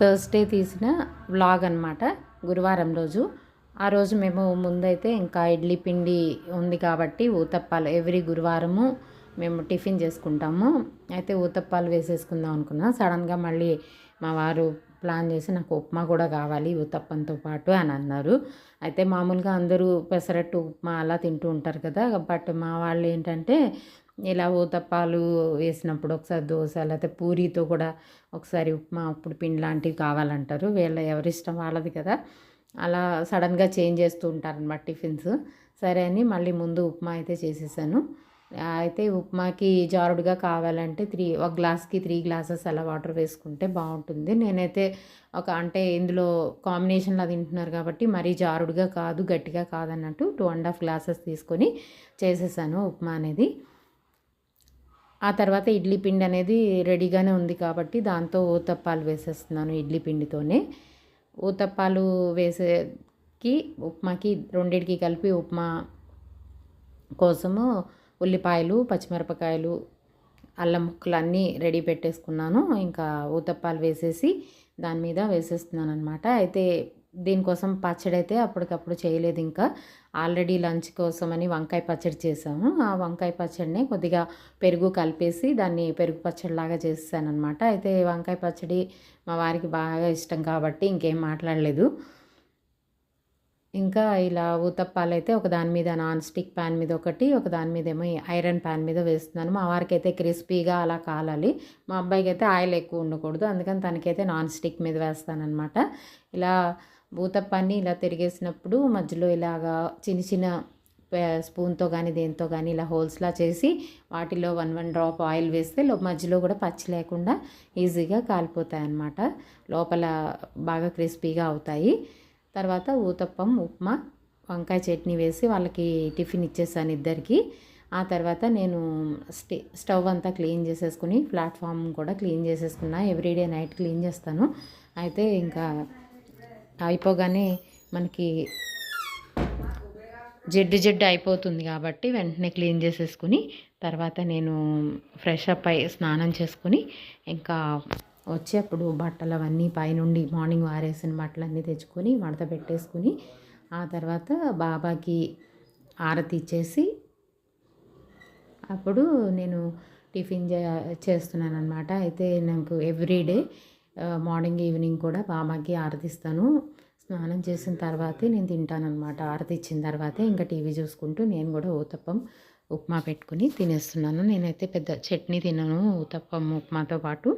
Thursday తీసిన vlog అనమాట గురువారం రోజు. ఆ రోజు మేము ముందైతే ఇంకా ఇడ్లీ పిండి ఉంది కాబట్టి ఊతప్పాలు ఎవ్రీ గురువారము మేము టిఫిన్ చేసుకుంటాము. అయితే ఊతప్పాలు వేసేసుకుందాం అనుకున్నా. సడన్గా మళ్ళీ మా వారు ప్లాన్ చేసి నాకు ఉప్మా కూడా కావాలి ఊతప్పంతో పాటు అని అన్నారు. అయితే మామూలుగా అందరూ పెసరట్టు ఉప్మా అలా తింటూ ఉంటారు కదా బట్ మా వాళ్ళు ఏంటంటే ఇలా ఊతప్పాలు వేసినప్పుడు ఒకసారి దోశ లేకపోతే పూరీతో కూడా ఒకసారి ఉప్మా అప్పుడు పిండి లాంటివి కావాలంటారు. వీళ్ళ ఎవరిష్టం వాళ్ళది కదా. అలా సడన్గా చేంజ్ చేస్తూ ఉంటారనమాట టిఫిన్స్. సరే అని మళ్ళీ ముందు ఉప్మా అయితే చేసేసాను. అయితే ఉప్మాకి జారుడుగా కావాలంటే త్రీ ఒక గ్లాస్కి త్రీ గ్లాసెస్ అలా వాటర్ వేసుకుంటే బాగుంటుంది. నేనైతే ఒక అంటే ఇందులో కాంబినేషన్లో తింటున్నారు కాబట్టి మరీ జారుడుగా కాదు గట్టిగా కాదన్నట్టు టూ అండ్ హాఫ్ గ్లాసెస్ తీసుకొని చేసేసాను ఉప్మా అనేది. ఆ తర్వాత ఇడ్లీ పిండి అనేది రెడీగానే ఉంది కాబట్టి దాంతో ఊతప్పాలు వేసేస్తున్నాను ఇడ్లీ పిండితోనే. ఊతప్పాలు వేసేకి ఉప్మాకి రెండింటికి కలిపి ఉప్మా కోసము ఉల్లిపాయలు పచ్చిమిరపకాయలు అల్లం ముక్కలు అన్నీ రెడీ పెట్టేసుకున్నాను. ఇంకా ఊతప్పాలు వేసేసి దాని మీద వేసేస్తున్నాను అనమాట అయితే దీనికోసం పచ్చడి అయితే అప్పటికప్పుడు చేయలేదు ఇంకా. ఆల్రెడీ లంచ్ కోసమని వంకాయ పచ్చడి చేసాము. ఆ వంకాయ పచ్చడిని కొద్దిగా పెరుగు కలిపేసి దాన్ని పెరుగు పచ్చడిలాగా చేసాను అనమాట అయితే వంకాయ పచ్చడి మా వారికి బాగా ఇష్టం కాబట్టి ఇంకేం మాట్లాడలేదు. ఇంకా ఇలా ఊతప్పాలు అయితే ఒక దాని మీద నాన్ స్టిక్ ప్యాన్ మీద ఒకటి ఒక దాని మీద ఏమో ఐరన్ ప్యాన్ మీద వేస్తున్నాను. మా వారికి అయితే క్రిస్పీగా అలా కాలాలి. మా అబ్బాయికి అయితే ఆయిల్ ఎక్కువ ఉండకూడదు. అందుకని తనకైతే నాన్ స్టిక్ మీద వేస్తానమాట ఇలా ఊతప్పాన్ని ఇలా తిరిగేసినప్పుడు మధ్యలో ఇలాగా చిన్న చిన్న స్పూన్తో కానీ దేంతో కానీ ఇలా హోల్స్లా చేసి వాటిలో వన్ వన్ డ్రాప్ ఆయిల్ వేస్తే మధ్యలో కూడా పచ్చి లేకుండా ఈజీగా కాలిపోతాయి అన్నమాట లోపల బాగా క్రిస్పీగా అవుతాయి. తర్వాత ఊతప్పం ఉప్మా వంకాయ చట్నీ వేసి వాళ్ళకి టిఫిన్ ఇచ్చేసాను ఇద్దరికి. ఆ తర్వాత నేను స్టే స్టవ్ అంతా క్లీన్ చేసేసుకుని ప్లాట్ఫామ్ కూడా క్లీన్ చేసేసుకున్నా. ఎవ్రీడే నైట్ క్లీన్ చేస్తాను. అయితే ఇంకా అయిపోగానే మనకి జిడ్డు జిడ్డు అయిపోతుంది కాబట్టి వెంటనే క్లీన్ చేసేసుకుని తర్వాత నేను ఫ్రెష్ అప్ అయి స్నానం చేసుకుని ఇంకా వచ్చేప్పుడు బట్టలు అవన్నీ పైనుండి మార్నింగ్ వారేసిన బట్టలు అన్నీ తెచ్చుకొని మడత పెట్టేసుకుని ఆ తర్వాత బాబాకి ఆరతి ఇచ్చేసి అప్పుడు నేను టిఫిన్ చేస్తున్నాను అనమాట అయితే నాకు ఎవ్రీడే మార్నింగ్ ఈవినింగ్ కూడా బాబాకి ఆరతిస్తాను. స్నానం చేసిన తర్వాతే నేను తింటానమాట ఆరతి ఇచ్చిన తర్వాతే ఇంకా టీవీ చూసుకుంటూ నేను కూడా ఊతప్పం ఉప్మా పెట్టుకుని తినేస్తున్నాను. నేనైతే పెద్ద చట్నీ తిన్నాను ఊతప్పం ఉప్మాతో పాటు.